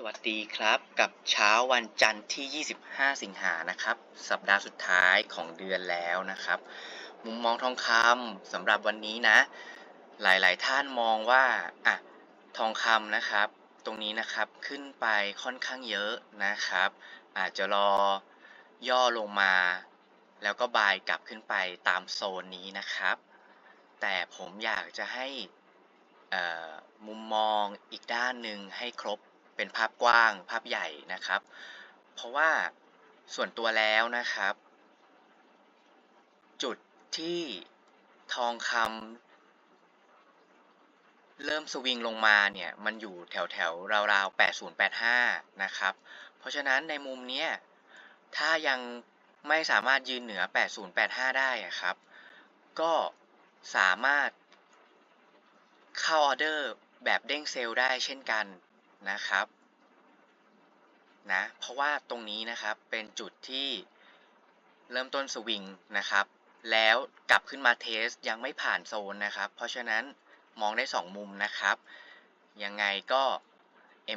สวัสดีครับกับเช้าวันจันทร์ที่ 25 สิงหานะครับ สัปดาห์สุดท้ายของเดือนแล้วนะครับ มุมมองทองคำสำหรับวันนี้นะ หลายๆ ท่านมองว่าอะทองคำนะครับ ตรงนี้นะครับขึ้นไปค่อนข้างเยอะนะครับ อาจจะรอย่อลงมา แล้วก็บายกลับขึ้นไปตามโซนนี้นะครับ แต่ผมอยากจะให้อ่อมุมมองอีกด้านหนึ่งให้ครบ เป็นภาพกว้าง ภาพใหญ่นะครับ เพราะว่าส่วนตัวแล้วนะครับ จุดที่ทองคำเริ่มสวิงลงมาเนี่ยมันอยู่แถวแถวราวๆ 8085 นะครับ เพราะฉะนั้นในมุมเนี้ยถ้ายังไม่สามารถยืนเหนือ 8085 ได้ครับ ก็สามารถเข้าออเดอร์แบบเด้งเซลล์ได้เช่นกัน นะครับนะเพราะว่าตรงนี้นะครับเป็นจุดที่เริ่มต้นสวิงนะครับ แล้วกลับขึ้นมาเทสยังไม่ผ่านโซนนะครับ เพราะฉะนั้นมองได้ 2 มุมนะครับ ยังไงก็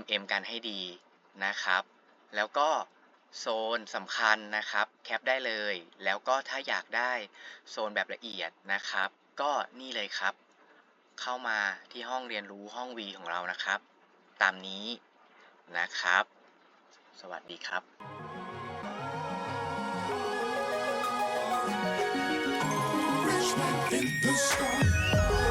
MM กันให้ดีนะครับ แล้วก็โซนสำคัญนะครับ แคปได้เลย แล้วก็ถ้าอยากได้โซนแบบละเอียดนะครับ ก็นี่เลยครับ เข้ามาที่ห้องเรียนรู้ห้อง V ของเรานะครับ ตามนี้นะครับ สวัสดีครับ the sky.